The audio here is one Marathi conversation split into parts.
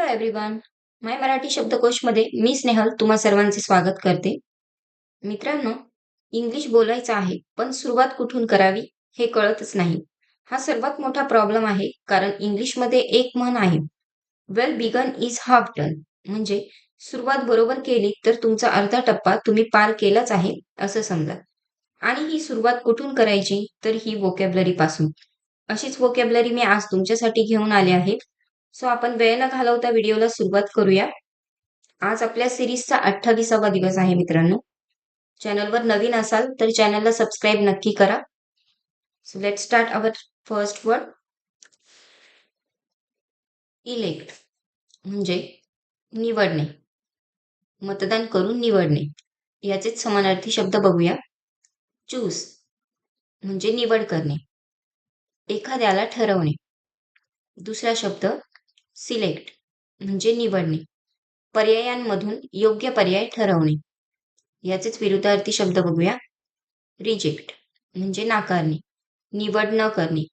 Hello everyone. माय मराठी शब्दकोशमध्ये मी स्नेहल तुम्हा सर्वांचे स्वागत करते. मित्रांनो इंग्लिश बोलायचं आहे पण सुरुवात कुठून करावी हे कळतच नाही. हा सर्वात मोठा प्रॉब्लेम आहे कारण इंग्लिशमध्ये एक म्हण आहे well begun is half done म्हणजे सुरुवात बरोबर केली तर तुमचा अर्धा टप्पा तुम्ही पार केलाच आहे असं समजा. आणि ही सुरुवात कुठून करायची? तर ही वोकॅबलरी पासून. अशीच वोकॅबलरी मी आज तुमच्यासाठी घेऊन आले आहे. सो आपण वेळ न घालवता व्हिडिओला सुरुवात करूया. आज आपल्या सिरीजचा अठ्ठावीसावा दिवस आहे मित्रांनो. चॅनलवर नवीन असाल तर चॅनलला सबस्क्राईब नक्की करा. So let start our first word elect म्हणजे निवडणे. मतदान करून निवडणे. याचेच समानार्थी शब्द बघूया. चूज म्हणजे निवड करणे. एखाद्याला ठरवणे. दुसरा शब्द सिलेक्ट म्हणजे निवडणे. पर्यायांमधून योग्य पर्याय ठरवणे. याचेच विरुद्धार्थी शब्द बघूया. रिजेक्ट म्हणजे नाकारणे. निवड न करणे.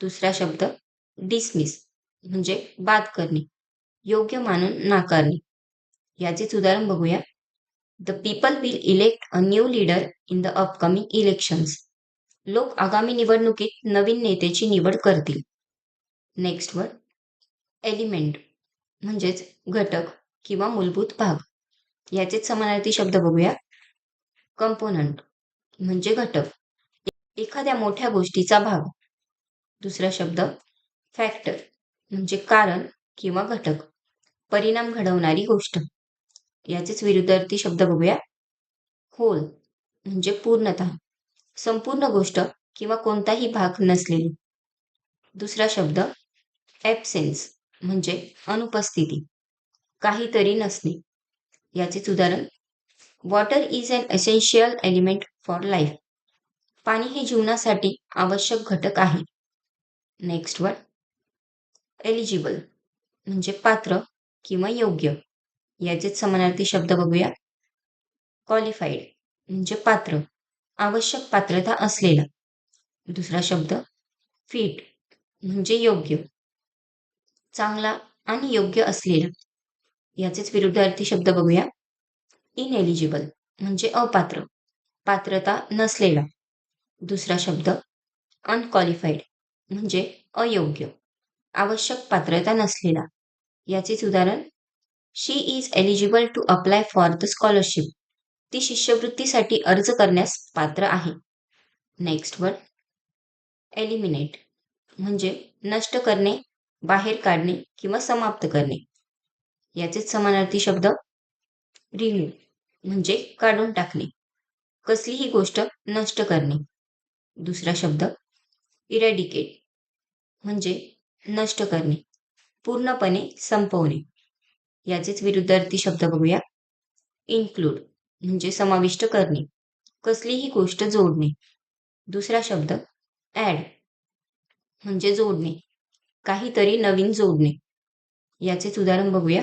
दुसरा शब्द डिसमिस म्हणजे बाद करणे. योग्य मानून नाकारणे. याचेच उदाहरण बघूया. The people will elect a new leader in the upcoming elections लोक आगामी निवडणुकीत नवीन नेत्याची निवड करतील. नेक्स्ट वर्ड एलिमेंट म्हणजेच घटक किंवा मूलभूत भाग. याचेच समानार्थी शब्द बघूया. कंपोनंट म्हणजे घटक. एखाद्या मोठ्या गोष्टीचा भाग. दुसरा शब्द फॅक्टर म्हणजे कारण किंवा घटक. परिणाम घडवणारी गोष्ट. याचेच विरुद्धार्थी शब्द बघूया. होल म्हणजे पूर्णतः. संपूर्ण गोष्ट किंवा कोणताही भाग नसलेली. दुसरा शब्द ॲबसेन्स म्हणजे अनुपस्थिती. काहीतरी नसणे. याचेच उदाहरण water is an essential element for life. पाणी हे जीवनासाठी आवश्यक घटक आहे. नेक्स्ट वर एलिजिबल म्हणजे पात्र किंवा योग्य. याचेच समानार्थी शब्द बघूया. क्वालिफाईड म्हणजे पात्र. आवश्यक पात्रता असलेला. दुसरा शब्द फिट म्हणजे योग्य. चांगला आणि योग्य असलेला. याचेच विरुद्धार्थी शब्द बघूया. इनएलिजिबल म्हणजे अपात्र. पात्रता नसलेला. दुसरा शब्द अनक्वालिफाईड म्हणजे अयोग्य. आवश्यक पात्रता नसलेला. याचेच उदाहरण she is eligible to apply for the scholarship ती शिष्यवृत्तीसाठी अर्ज करण्यास पात्र आहे. नेक्स्ट वर्ड एलिमिनेट म्हणजे नष्ट करणे बाहेर काढणे किंवा समाप्त करणे. याचेच समानार्थी शब्द रिव्ह्यू म्हणजे काढून टाकणे. कसलीही गोष्ट नष्ट करणे. दुसरा शब्द इरॅडिकेट म्हणजे नष्ट करणे. पूर्णपणे संपवणे. याचेच विरुद्धार्थी शब्द बघूया. इन्क्लूड म्हणजे समाविष्ट करणे. कसलीही गोष्ट जोडणे. दुसरा शब्द ॲड म्हणजे जोडणे. काहीतरी नवीन जोडणे. याचेच उदाहरण बघूया.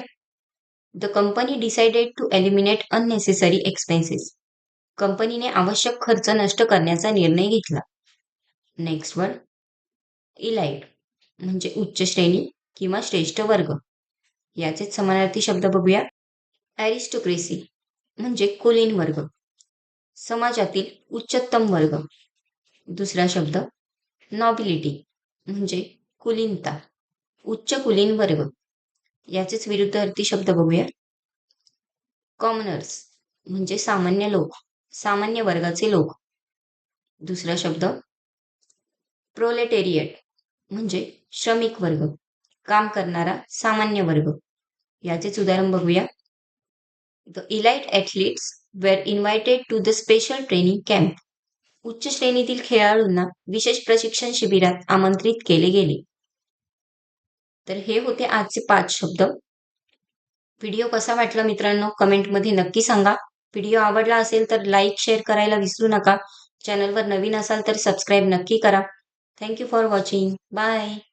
The company decided to eliminate unnecessary expenses कंपनीने आवश्यक खर्च नष्ट करण्याचा निर्णय घेतला. नेक्स्ट वन इलाइट म्हणजे उच्च श्रेणी किंवा श्रेष्ठ वर्ग. याचेच समानार्थी शब्द बघूया. ॲरिस्टोक्रेसी म्हणजे कुलीन वर्ग. समाजातील उच्चतम वर्ग. दुसरा शब्द नॉबिलिटी म्हणजे कुलीनता उच्च कुलीन वर्ग. याचेच विरुद्ध अर्थी शब्द बघूया. कॉमनर्स म्हणजे सामान्य लोक सामान्य वर्गाचे लोक. दुसरा शब्द प्रोलेटेरियट म्हणजे श्रमिक वर्ग काम करणारा सामान्य वर्ग. याचेच उदाहरण बघूया. The elite athletes were invited to the special training camp उच्च श्रेणीतील खेळाडूंना विशेष प्रशिक्षण शिबिरात आमंत्रित केले गेले. तर हे होते आजचे पाच शब्द. व्हिडिओ कसा वाटला मित्रांनो? कमेंटमध्ये नक्की सांगा. व्हिडिओ आवडला असेल तर लाईक शेअर करायला विसरू नका. चॅनलवर नवीन असाल तर सबस्क्राईब नक्की करा. Thank you for watching. Bye.